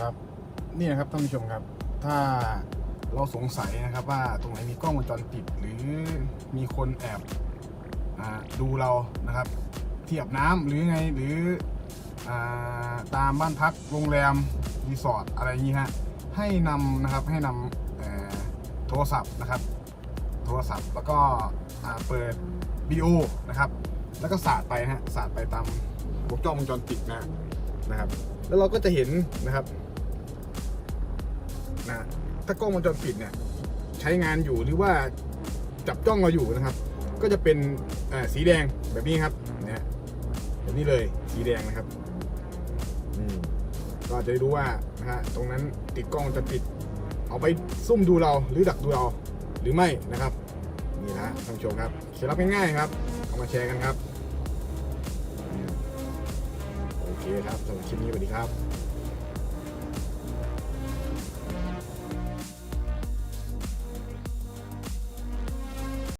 ครับนี่นะครับท่านผู้ชมครับ ถ้าเราสงสัยนะครับว่าตรงไหนมีกล้องวงจรปิดหรือมีคนแอบอดูเรานะครับเที่อาบน้ำหรือไงหรืออตามบ้านพักโรงแรมรีสอร์ทอะไรอย่างนี้ฮะให้นำนะครับให้นำโทรศัพท์นะครับ โทรศัพท์แล้วก็เปิดวิดีโอนะครับ แล้วก็สาดไปฮะสาดไปตามวงจรวงจรปิดนะนะครับ แล้วเราก็จะเห็นนะครับ นะถ้ากล้องวงจรปิดเนี่ยใช้งานอยู่หรือว่าจับจ้องเราอยู่นะครับ ก็จะเป็นสีแดงแบบนี้ครับเนี่ยแบบนี้เลยสีแดงนะครับก็จะรู้ว่านะฮะตรงนั้นติดกล้องจรปิด เอาไปซุ่มดูเราหรือดักดูเราหรือไม่นะครับนี่นะท่านผู้ชมครับเคล็ดลับง่ายๆครับเอามาแชร์กันครับ โอเคครับสำหรับคลิปนี้สวัสดีครับ